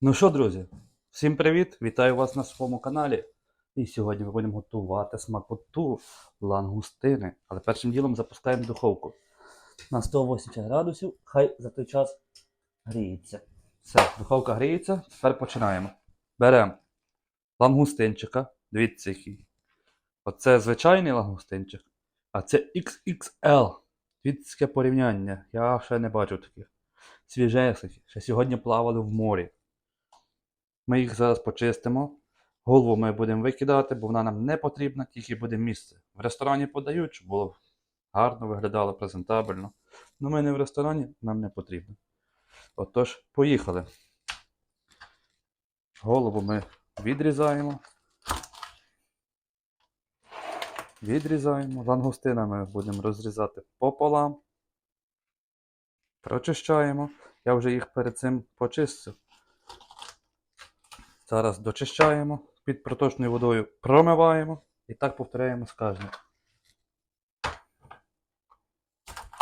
Ну що, друзі, всім привіт! Вітаю вас на своєму каналі. І сьогодні ми будемо готувати смакоту лангустини. Але першим ділом запускаємо духовку на 180 градусів. Хай за той час гріється. Все, духовка гріється. Тепер починаємо. Беремо лангустинчика. Дивіться який. Оце звичайний лангустинчик, а це XXL. Дивіться порівняння. Я ще не бачив таких. Свіжесики. Ще сьогодні плавали в морі. Ми їх зараз почистимо. Голову ми будемо викидати, бо вона нам не потрібна, тільки буде місце. В ресторані подають, щоб було гарно виглядало, презентабельно. Ну ми не в ресторані, нам не потрібно. Отож, поїхали. Голову ми відрізаємо. Відрізаємо. Лангустина ми будемо розрізати пополам. Прочищаємо. Я вже їх перед цим почистив. Зараз дочищаємо, під проточною водою промиваємо і так повторяємо з кожним.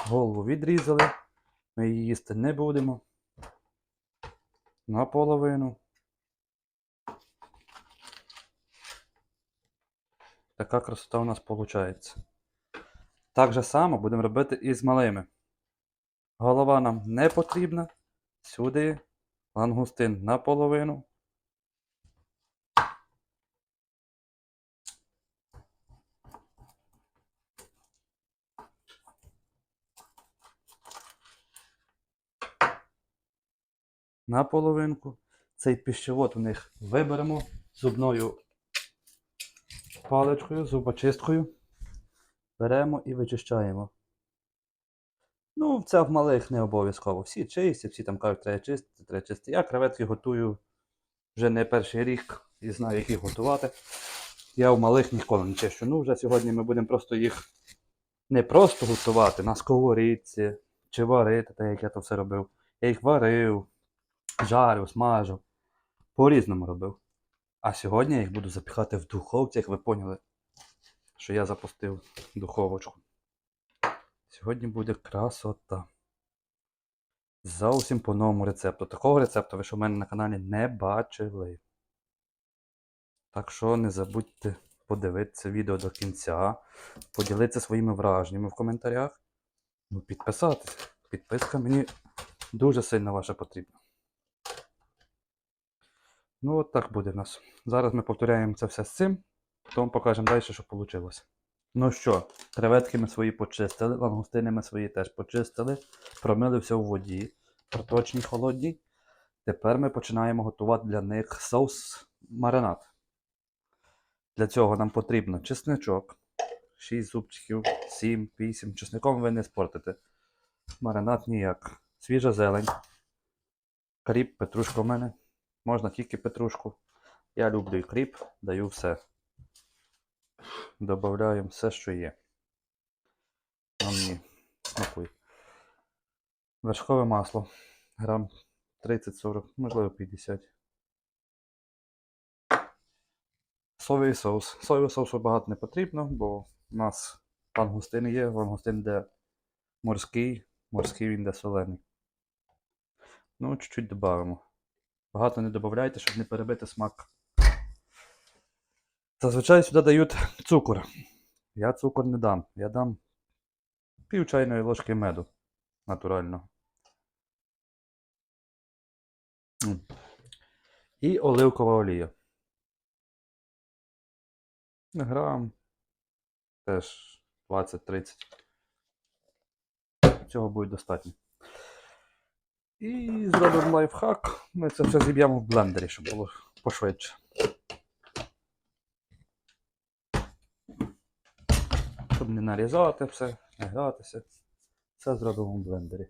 Голову відрізали, ми її їсти не будемо. Наполовину. Така красота у нас виходить. Так же само будемо робити і з малими. Голова нам не потрібна. Сюди лангустин наполовину. На половинку. Цей піщевод у них виберемо зубною паличкою, зубочисткою. Беремо і вичищаємо. Ну, це в малих не обов'язково. Всі чисті, всі там кажуть, треба чистити, треба чистити. Я креветки готую вже не перший рік і знаю, як їх готувати. Я в малих ніколи не чищу. Ну, вже сьогодні ми будемо просто їх не просто готувати на сковорідці чи варити, так як я то все робив. Я їх варив, жарив, смажив. По-різному робив. А сьогодні я їх буду запікати в духовці, як ви поняли, що я запустив духовочку. Сьогодні буде красота. Зовсім по новому рецепту. Такого рецепту ви що в мене на каналі не бачили. Так що не забудьте подивитися відео до кінця, поділитися своїми враженнями в коментарях. Ну, підписатися. Підписка мені дуже сильно ваша потрібна. Ну, от так буде в нас. Зараз ми повторяємо це все з цим, потім покажемо далі, що вийшло. Ну що, креветки ми свої почистили, лангустини ми свої теж почистили, промили все в воді, проточній холодній. Тепер ми починаємо готувати для них соус маринад. Для цього нам потрібно чесничок, 6 зубчиків, 7, 8. Чесником ви не спортите. Маринад ніяк. Свіжа зелень. Кріп, петрушка в мене. Можна тільки петрушку. Я люблю і кріп, даю все. Добавляємо все, що є. На мені смакує. Вершкове масло. Грам 30-40, можливо 50. Соєвий соус. Соєвий соусу багато не потрібно, бо у нас лангустин є, лангустин де морський, морський він де солений. Ну, чуть-чуть додамо. Багато не додавайте, щоб не перебити смак. Зазвичай сюди дають цукор. Я цукор не дам. Я дам пів чайної ложки меду натурального. І оливкова олія. Грам. Теж 20-30. Цього буде достатньо. І зробимо лайфхак. Ми це все зіб'ємо в блендері, щоб було пошвидше. Щоб не нарізати все, не гратися. Все зробимо в блендері.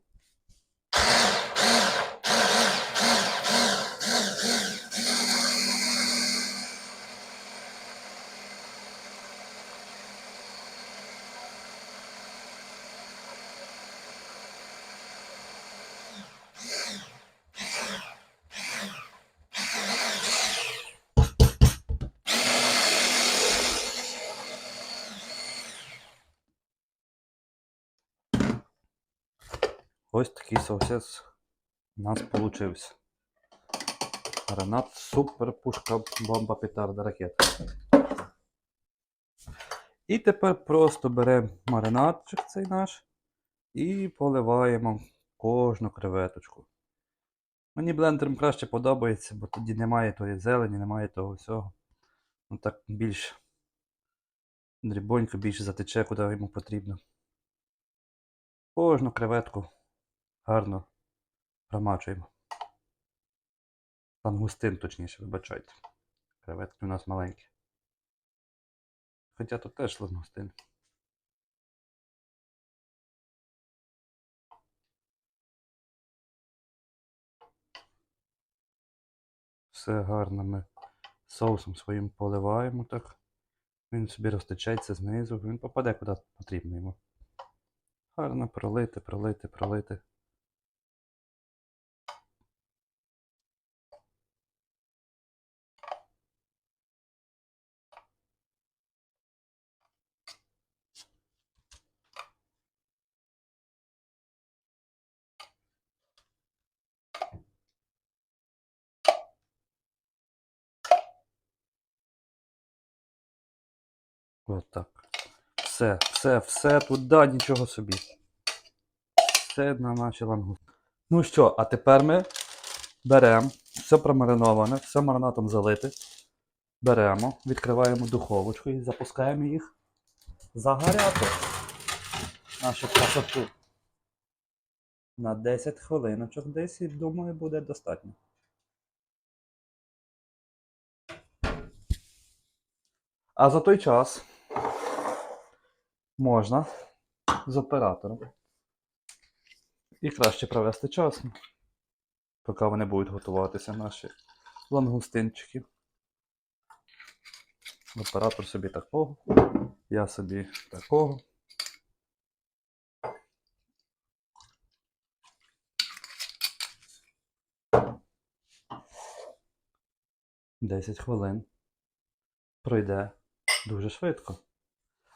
Ось такий соусець у нас получився. Гранат, супер, пушка, бомба, петарда, ракета. І тепер просто беремо маринадчик цей наш і поливаємо кожну креветочку. Мені блендером краще подобається, бо тоді немає тої зелені, немає того всього. Ну так більш дрібонько, більше затече, куди йому потрібно. Кожну креветку гарно промачуємо. Лангустин, точніше, вибачайте. Креветки у нас маленькі. Хоча тут теж лангустин. Все гарно ми соусом своїм поливаємо так. Він собі розтечеться знизу, він попаде куди потрібно йому. Гарно пролити, пролити, пролити. От так. Все, все, все туди, нічого собі. Все на наші лангусти. Ну що, а тепер ми беремо все промариноване, все маринатом залите. Беремо, відкриваємо духовочку і запускаємо їх загоряти. Нашу красоту. На 10 хвилиночок десь, думаю, буде достатньо. А за той час можна з оператором і краще провести час, поки вони будуть готуватися, наші лангустинчики. Оператор собі такого, я собі такого. Десять хвилин пройде дуже швидко.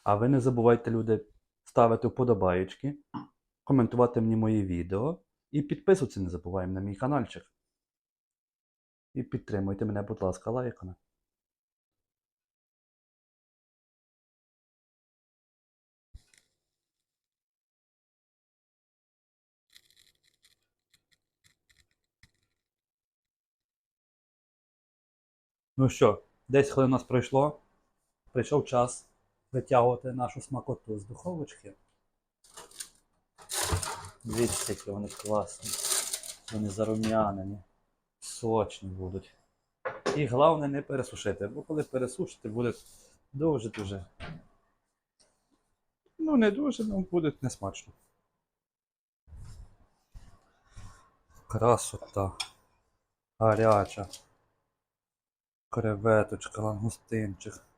А ви не забувайте, люди, ставити вподобаєчки, коментувати мені мої відео і підписуватися не забуваємо на мій каналчик. І підтримуйте мене, будь ласка, лайками. Ну що, 10 хвилин у нас пройшло. Прийшов час витягувати нашу смакоту з духовочки. Дивіться, які вони класні. Вони зарум'янені, сочні будуть. І головне не пересушити, бо коли пересушити, буде дуже-дуже. Ну, не дуже, але буде несмачно. Красота. Гаряча. Креветочка, лангустинчик.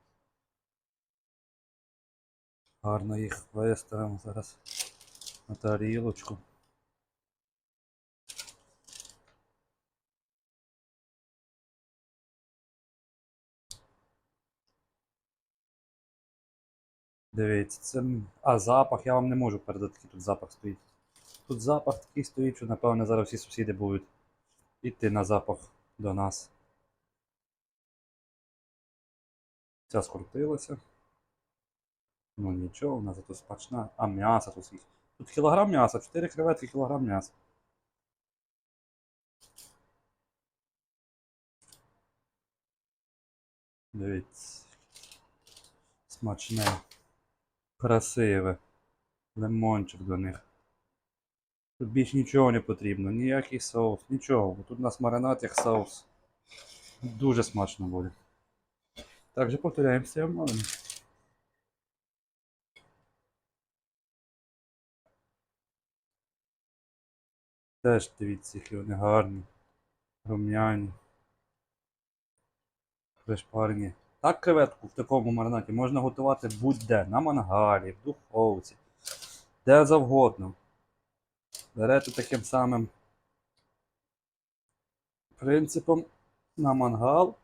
Гарно їх виставимо зараз на тарілочку. Дивіться, це. А запах, я вам не можу передати, який тут запах стоїть. Тут запах такий стоїть, що напевно зараз всі сусіди будуть йти на запах до нас. Ця скрутилася. Ну нічого, вона зато смачна. А м'ясо тут скільки? Тут кілограм м'яса, 4 креветки, кілограм м'яса. Дивіться. Смачне. Красиве. Лимончик до них. Тут більш нічого не потрібно, ніякий соус, нічого. Тут у нас маринад як соус. Дуже смачно буде. Так же повторяємося в Теж дивіться, які вони гарні, рум'яні, пришпарені. Так креветку в такому маринаді можна готувати будь-де, на мангалі, в духовці, де завгодно. Берете таким самим принципом на мангал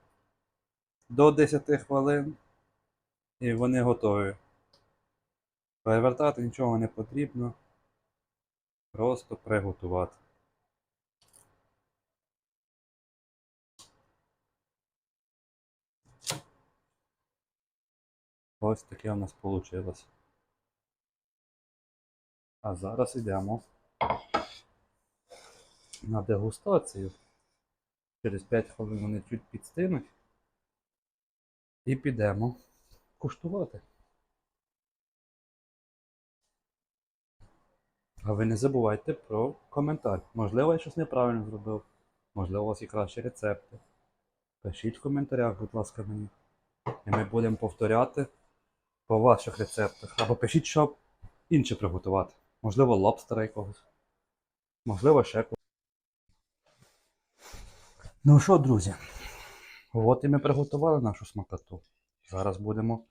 до 10 хвилин і вони готові. Перевертати нічого не потрібно. Просто приготувати. Ось таке у нас вийшло. А зараз йдемо на дегустацію. Через 5 хвилин вони чуть підстинуть. І підемо куштувати. А ви не забувайте про коментар. Можливо, я щось неправильно зробив. Можливо, у вас є кращі рецепти. Пишіть в коментарях, будь ласка, мені. І ми будемо повторяти по ваших рецептах. Або пишіть, що інше приготувати. Можливо, лобстера якогось. Можливо, ще когось. Ну що, друзі, от і ми приготували нашу смакоту. Зараз будемо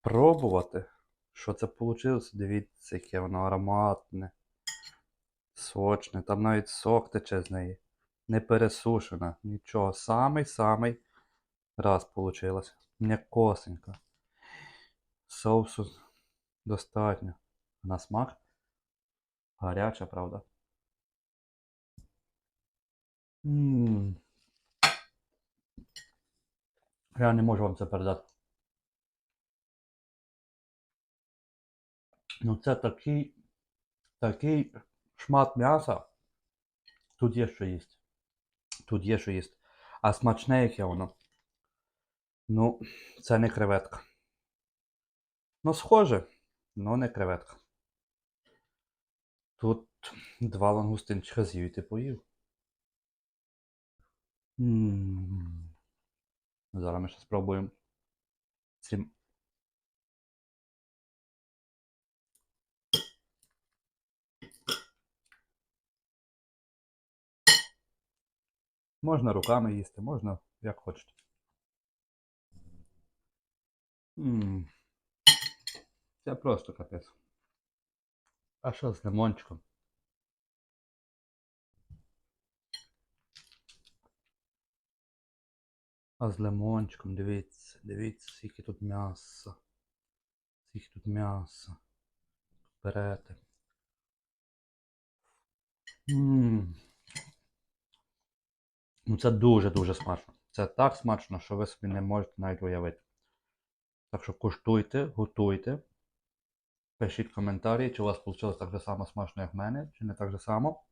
пробувати, що це вийшло. Дивіться, яке воно ароматне, сочне, там навіть сок тече з неї. Не пересушена, нічого. Самий-самий раз вийшло. М'якосенько. Соусу достатньо. На смак. Гаряча, правда? Ммм. Я не можу вам це передати. Ну це такий, такий шмат м'яса. Тут є що їсть. Тут є що їсти. А смачне яке воно. Ну, це не креветка. Ну, схоже, але не креветка. Тут два лангустинчика з'їв ти поїв. М. Зараз ми ще спробуємо. Ці... Можна руками їсти, можна як хочете. М. Це просто капець. А що з лимончиком? А з лимончиком, дивіться, дивіться, скільки тут м'яса. Скільки тут м'яса. Берете. Ммм. Ну це дуже-дуже смачно. Це так смачно, що ви собі не можете навіть уявити. Так що куштуйте, готуйте. Пишіть коментарі, чи у вас вийшло так же само смачно, як в мене, чи не так же само.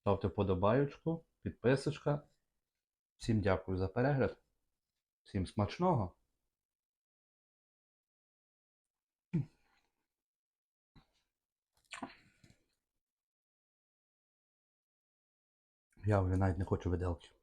Ставте вподобайочку, підписочка. Всім дякую за перегляд. Всім смачного. Я вже навіть не хочу виделки.